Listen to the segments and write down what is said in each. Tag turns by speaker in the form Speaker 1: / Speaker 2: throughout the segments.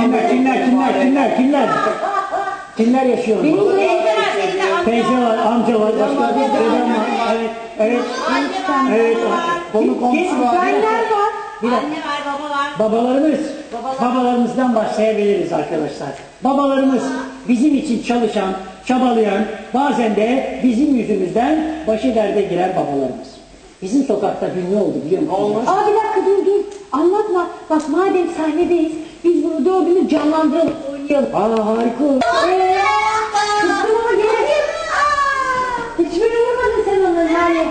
Speaker 1: kimler, kimler, kimler, kimler, kimler? Kimler yaşıyor?
Speaker 2: Teyze var, amca
Speaker 1: var, başka bir dedem var. Evet, evet. Evet. Konu komşu var.
Speaker 2: Benler var.
Speaker 1: Bir dakika.
Speaker 2: Anne var, baba var.
Speaker 1: Babalarımız,
Speaker 2: Babalar.
Speaker 1: babalarımızdan başlayabiliriz arkadaşlar. Babalarımız bizim için çalışan, çabalayan, bazen de bizim yüzümüzden başı derde girer babalarımız. Bizim sokakta ünlü oldu biliyor musun?
Speaker 3: Olmuş.
Speaker 2: Aa bir dakika dur dur. Anlatma. Bak madem sahnedeyiz bunu dördümüz canlandıralım, oynayalım.
Speaker 1: Aa harika olur.
Speaker 2: Eee, kızdım ama gelelim. Hiçbirini vurmadın sen onları yani.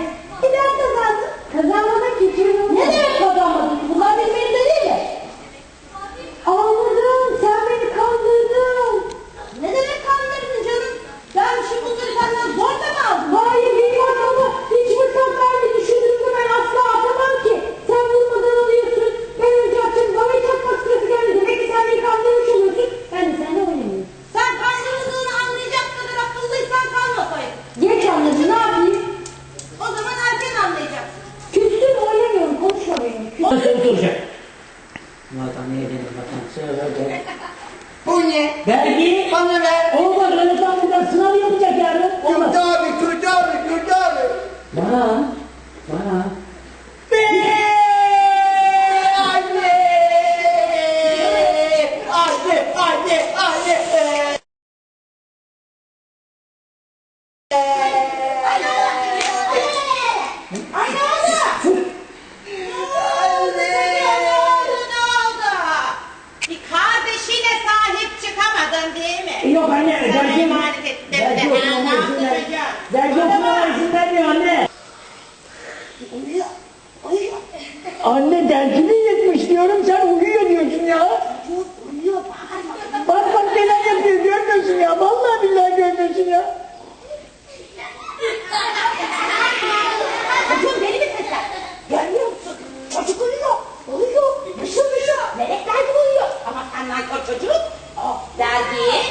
Speaker 3: Bu ne?
Speaker 1: Vergi.
Speaker 3: Bana ver.
Speaker 1: Olmaz öyle tam buradan sınav yapacak yarın. Olmaz.
Speaker 3: Kürtü abi, Kürtü abi, Kürtü abi.
Speaker 1: Bana, bana.
Speaker 3: Anne! Anne, anne, anne.
Speaker 4: Ay ne oldu? Ne oldu ne oldu? Bir kardeşine sahip çıkamadın değil mi?
Speaker 1: Yok anne. Dergi
Speaker 4: Ha, ne
Speaker 1: okumama izin ver. Dergi okumama izin vermiyor anne.
Speaker 4: Uyuyor. Uyuyor.
Speaker 1: Anne dergini yetmiş diyorum sen uyuyor diyorsun ya.
Speaker 4: Uyuyor. Bağırma.
Speaker 1: Bak bak neler yapıyor görmüyorsun ya. Vallahi billahi görmüyorsun ya.
Speaker 4: Çocuğum beni mi sesler? Görmüyor musun? Çocuk uyuyor. Uyuyor. Mışıl mışıl. Melekler gibi uyuyor. Ama sen nankör çocuk. O dergiyi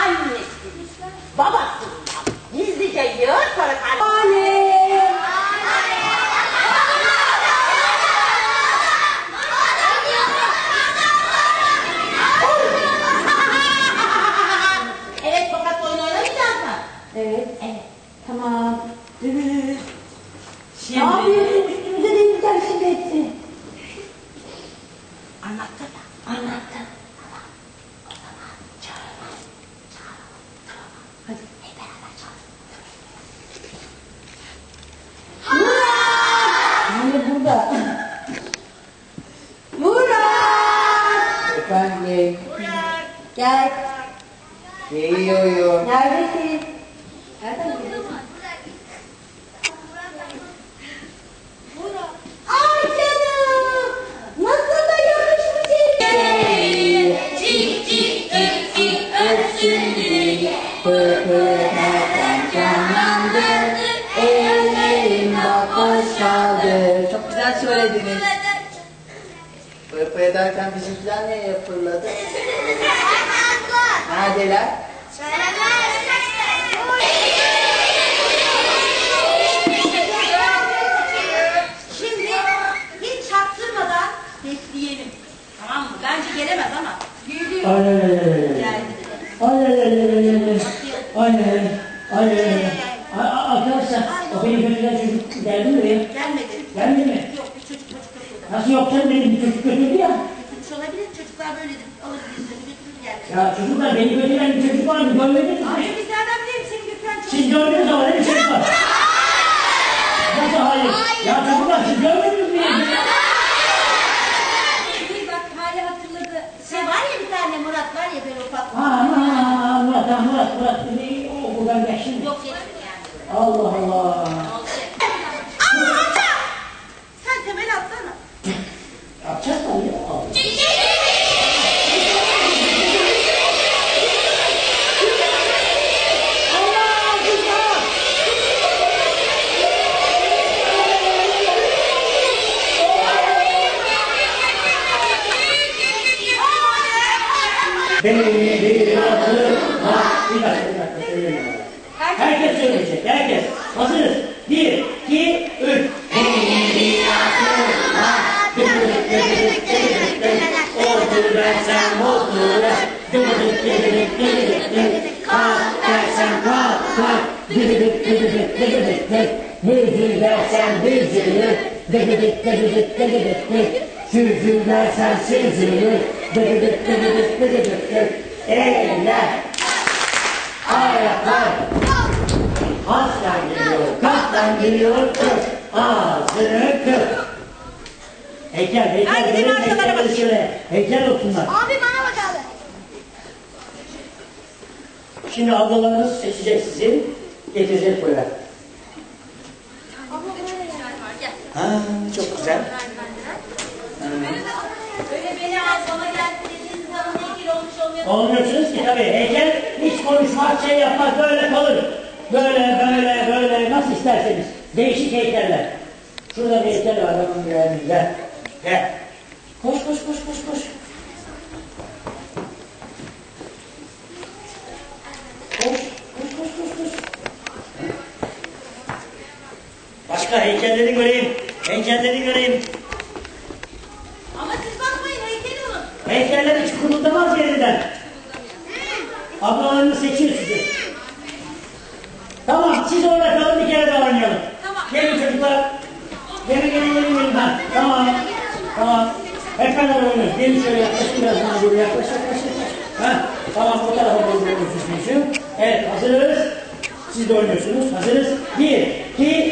Speaker 4: annesinden, babasından gizlice yığır sonra kardeşine. Evet fakat oyun oynamayacak mı?
Speaker 2: Evet.
Speaker 4: Evet.
Speaker 2: Tamam. Ne
Speaker 4: Şimdi
Speaker 2: yapıyorsun? Üstümüze denizler şimdi hepsini.
Speaker 4: anlatsana.
Speaker 2: Anlattım. Anne burada. Murat!
Speaker 3: Efendim,
Speaker 2: Gel.
Speaker 3: geliyorum.
Speaker 2: Neredesin? Nereden geliyorsun?
Speaker 3: Ederken bizimkiler neye fırladı? Neredeler?
Speaker 4: Şimdi hiç çaktırmadan bekleyelim. Tamam mı? Bence gelemez ama. Geliyor.
Speaker 1: Ay ay ay ay ay.
Speaker 4: Geldi.
Speaker 1: Ay ay ay ay ay ay. Ay ay ay ay ay. Ay, ay, Arkadaşlar o beni götüren çocuk geldi mi?
Speaker 4: Gelmedi.
Speaker 1: Gelmedi mi?
Speaker 4: Yok bir çocuk çocuk yok burada.
Speaker 1: Nasıl yok canım beni bir çocuk götürdü ya.
Speaker 4: Götürmüş olabilir. Çocuklar böyledir. Alır bizleri götürür geldi.
Speaker 1: Ya çocuklar beni götüren bir çocuk var mı görmediniz mi?
Speaker 4: Hayır biz nereden bilelim seni götüren çocuk?
Speaker 1: Siz gördünüz ama öyle bir çocuk var. Nasıl hayır? Ya çocuklar siz görmediniz Beni
Speaker 4: bir atın. Bir
Speaker 1: dakika,
Speaker 4: bir dakika. Söyleyeyim. Herkes söyleyecek, herkes.
Speaker 1: Hazırız. Bir, iki, üç. Bir atın. Dıbıdık, dıbıdık, dıbıdık, dıbıdık. Oldu dersen oldu der. Dıbıdık, dıbıdık, dıbıdık, dıbıdık. Kalk dersen kalk, kalk. Dıbıdık, dıbıdık, dıbıdık, dıbıdık. Mürcü dersen mürcülür. Dıbıdık, dıbıdık, dıbıdık, dıbıdık. Süzülürsen. Dıgıdık dıgıdık dıgıdık dık. Eller, ayaklar, aslan geliyor, kaplan geliyor, kır. Ağzını kır. Heykel, heykel.
Speaker 2: Ben gideyim
Speaker 1: böyle
Speaker 2: arkalara
Speaker 1: heykel
Speaker 2: bakayım.
Speaker 1: şöyle. Heykel olsunlar.
Speaker 2: Abi bana bak abi.
Speaker 1: Şimdi ablalarınız seçecek sizi. Getirecek buraya. Ha, çok güzel.
Speaker 4: Böyle al bana gel dediğiniz zaman ne ilgili olmuş olmuyor.
Speaker 1: Olmuyorsunuz ki tabii. Heykel hiç konuşmaz, şey yapmaz, böyle kalır. Böyle, böyle, böyle, nasıl isterseniz. Değişik heykeller. Şurada bir heykel var, bakın görelim. Gel.
Speaker 4: Olun.
Speaker 1: Heykeller hiç kurultamaz yerinden. Ablalarını seçiyor sizi. Tamam, siz orada kalın bir kere daha oynayalım.
Speaker 4: Tamam.
Speaker 1: Gelin çocuklar. Gelin, gelin, gelin, gelin. Ha, tamam, tamam. Hep beraber oynuyoruz. Gelin şöyle yaklaş, biraz daha doğru yaklaş, yaklaş, yaklaş. Ha, tamam, bu tarafa doğru oynuyorsunuz. Evet, hazırız. Siz de oynuyorsunuz. Hazırız. Bir, iki,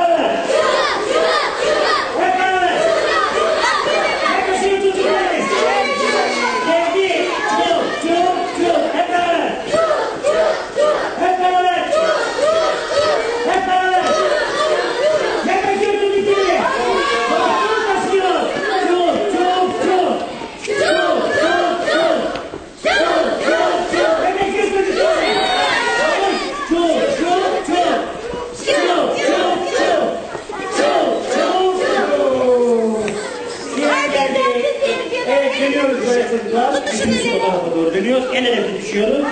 Speaker 1: tarafa doğru dönüyoruz. El ele tutuşuyoruz.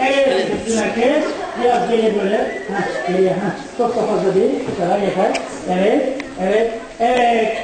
Speaker 1: El ele tutuşsun herkes. Biraz geri böyle. Hah, geriye. Hah. Çok da fazla değil. Bu kadar yeter. Evet. Evet. Evet.